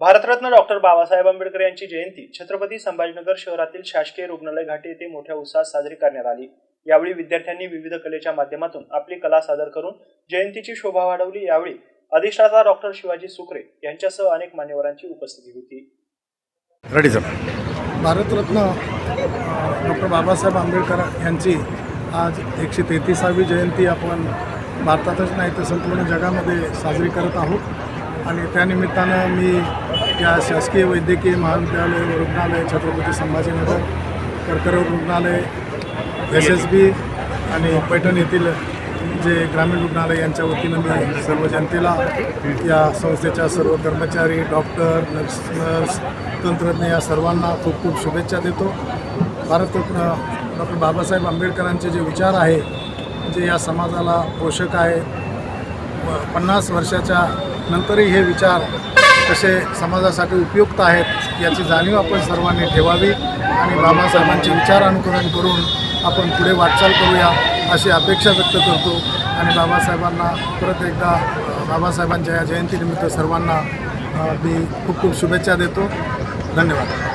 Bharat Ratna doctor Babasaheb Ambedkar यांची जयंती छत्रपती संभाजीनगर शहरातील शासकीय रुग्णालय घाटी येथे मोठ्या उत्साहात साजरी करण्यात आली. यावेळी विद्यार्थ्यांनी विविध कलेच्या माध्यमातून आपली कला सादर करून जयंतीची शोभा वाढवली. यावेळी अधिष्ठाता डॉक्टर शिवाजी सुकरे यांच्यासह अनेक मान्यवरांची उपस्थिती होती. भारतरत्न डॉक्टर बाबासाहेब आंबेडकर यांची आज एकशे तेहतीसावी जयंती आपण भारतातच नाही तर संपूर्ण जगामध्ये साजरी करत आहोत. आणि त्यानिमित्तानं मी या शासकीय वैद्यकीय महाविद्यालय रुग्णालय छत्रपती संभाजीनगर कर्करोग रुग्णालय एस एस बी आणि पैठण येथील जे ग्रामीण रुग्णालय यांच्या वतीनं मी सर्व जनतेला या संस्थेच्या सर्व कर्मचारी डॉक्टर नर्स नर्स तंत्रज्ञ या सर्वांना खूप खूप शुभेच्छा देतो. भारतरत्न डॉक्टर बाबासाहेब आंबेडकरांचे जे विचार आहे जे या समाजाला पोषक आहे व पन्नास वर्षाच्या नंतरही हे विचार कसे समाजासाठी उपयुक्त आहेत याची जाणीव आपण सर्वांनी ठेवावी आणि बाबासाहेबांचे विचार अनुकरण करून आपण पुढे वाटचाल करूया अशी अपेक्षा व्यक्त करतो. आणि बाबासाहेबांना परत एकदा बाबासाहेबांच्या या जयंतीनिमित्त सर्वांना मी खूप खूप शुभेच्छा देतो. धन्यवाद.